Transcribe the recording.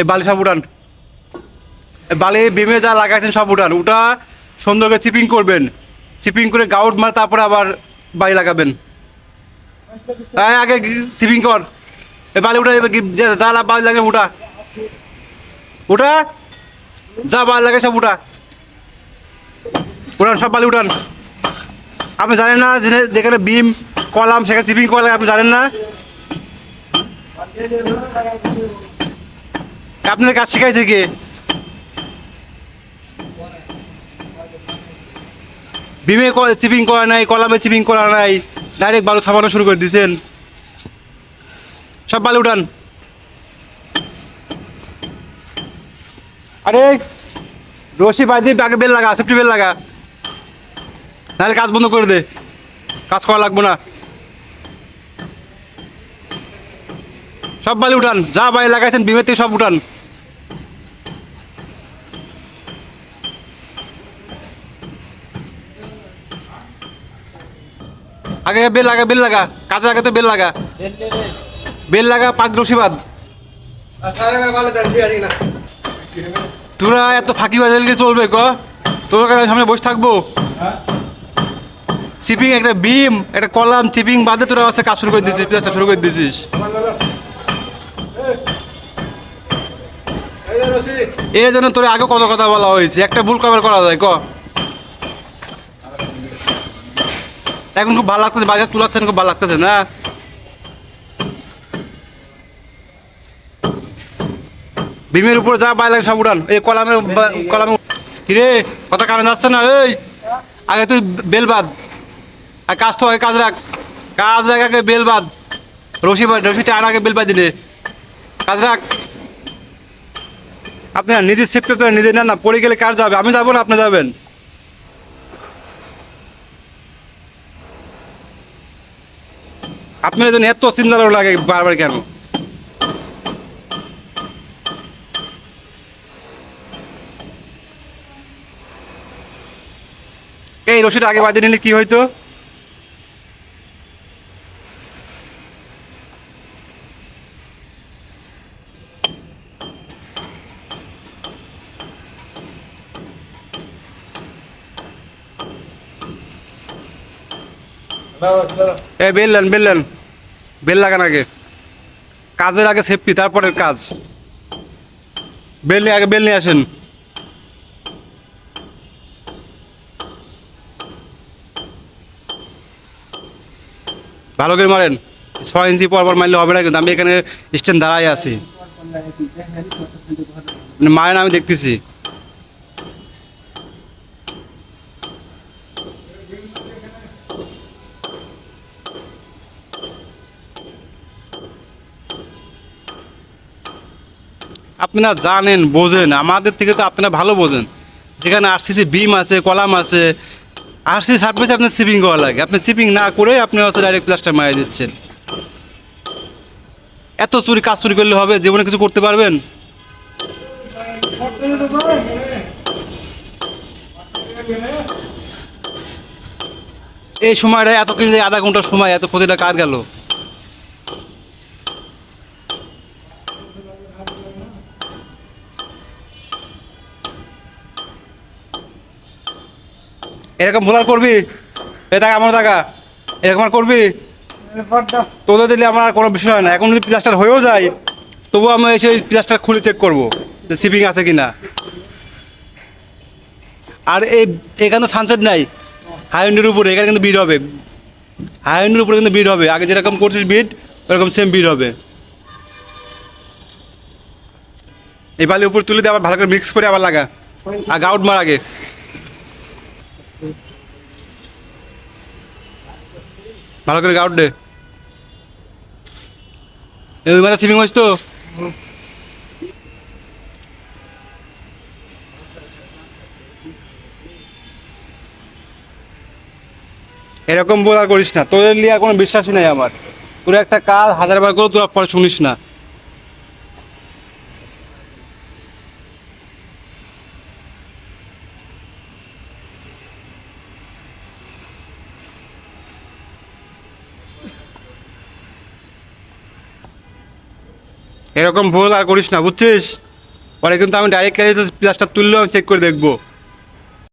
এই বালি সব উঠান। বালি বিমে যা লাগাইছেন সব উঠান। ওটা সুন্দর করে চিপিং করবেন। চিপিং করে গাউট মার, তারপরে আবার বালি লাগাবেন। আগে চিপিং কর। এই বালি উঠা যা বালি লাগে উঠা। উঠা, যা বালি লাগে সব উঠা। উঠান, সব বালি উঠান। আপনি জানেন না, যেখানে বিম কলাম, সেখানে চিপিং করা লাগে, আপনি জানেন না? আপনাদের কাজ শিখাইছে কে? বিমে চিপিং করা নাই, কলামে চিপিং করা নাই, ডাইরেক্ট বালু ছাপানো শুরু করে দিয়েছেন। সব বালু উঠান। আরে, রশি বাঁধি, আগে বেল লাগা সেফটি বেল লাগা। নাহলে কাজ বন্ধ করে দে। কাজ করা লাগবো না। সব বালি উঠান। যা বালি লাগাইছেন বিমের থেকে সব উঠান। আগে বেল লাগা বেল লাগা। কাজের আগে তো বেল লাগা। বেল লাগা পাঁচ রশিবাদ তোরা এত ফাঁকি বাজালে চলবে, ক? তোর কাছে সামনে বসে থাকব। চিপিং একটা বিম, একটা কলাম, চিপিং বাদে তোরা হচ্ছে কাজ শুরু করে দিয়েছিস পিলারটা শুরু করে দিয়েছিস এর জন্য তোর আগে কত কথা বলা হয়েছে? একটা ভুল কভার করা যায়, ক? এখন খুব ভালো লাগতেছে বাজার তুলাচ্ছেন, খুব ভালো লাগতেছে, না? বিমের উপরে যা বাইরে সব উড়ান। এই কলামের বা- কলামে কিরে, কথা কানে যাচ্ছে না, এই? আগে তুই বেল বাদ আর কাজ তো, আগে কাজ রাখ। কাজ রাখ, আগে বেল বাদ রশি রশি টান, আগে বেল বাদ দিলে কাজ রাখ। আপনি না নিজে সেফটি নিজে না না, পড়ে গেলে কার যাবে? আমি যাব না, আপনি যাবেন। আপনার জন্য এত চিন্তা লাগে বারবার কেন? এই রশিটা আগে বাঁধে নিলে কি হইতো? এ বেললেন বেললেন। বেল লাগান আগে। কাজের আগে সেফটি তারপরে কাজ। বেল নিয়ে আগে, বেল নিয়ে আসেন। ভালো করে মারেন। ছয় ইঞ্চি পর পর মারলে হবে না, কিন্তু আমি এখানে স্ট্যান্ড দাঁড়াই আছি। মারেন, আমি দেখতেছি। আপনারা জানেন, বোঝেন। আমাদের থেকে তো আপনারা ভালো বোঝেন। যেখানে আরসিসি বিম আছে, কলাম আছে আরসিসি সার্ভিসে আপনার সিপিং করা লাগে। আপনি সিপিং না করে আপনি হচ্ছে ডাইরেক্ট প্লাস্টার মারা দিচ্ছেন। এত চুরি, কাজ চুরি করলে হবে, জীবনে কিছু করতে পারবেন? এই সময়টা এত কিন্তু আধা ঘণ্টার সময়, এত ক্ষতিটা কার গেল? এরকম ভুল আর করবি? এ টাকা, আমার টাকা। এরকম আর করবি? তোদের দিলে আমার কোনো বিষয় হয় না। এখন যদি প্লাস্টার হয়েও যায়, তবুও আমি এসে ওই প্লাস্টার খুলে চেক করব যে সিপিং আছে কি না আর এই, এখানে তো সানসেট নাই। হাইওয়ের উপরে, এখানে কিন্তু বিড হবে। হাইওয়ের উপরে কিন্তু বিড হবে। আগে যেরকম করছিস বিড ওরকম সেম বিড হবে। এই বালির উপর তুলে দিয়ে আবার ভালো করে মিক্স করে আবার লাগা। আর গাউট মার আগে। ভালো করে গাউট দে ওই মাথা সিমিং হয়েছ তো। এরকম বোঝা করিস না। তোদের লিয়া কোনো বিশ্বাসই নাই আমার। তোর একটা কাজ হাজার বার করে তোরা পরে শুনিস না। এরকম ভুল আর করিস না, বুঝছিস? পরে কিন্তু আমি ডাইরেক্ট প্লাস্টার তুললেও আমি চেক করে দেখব।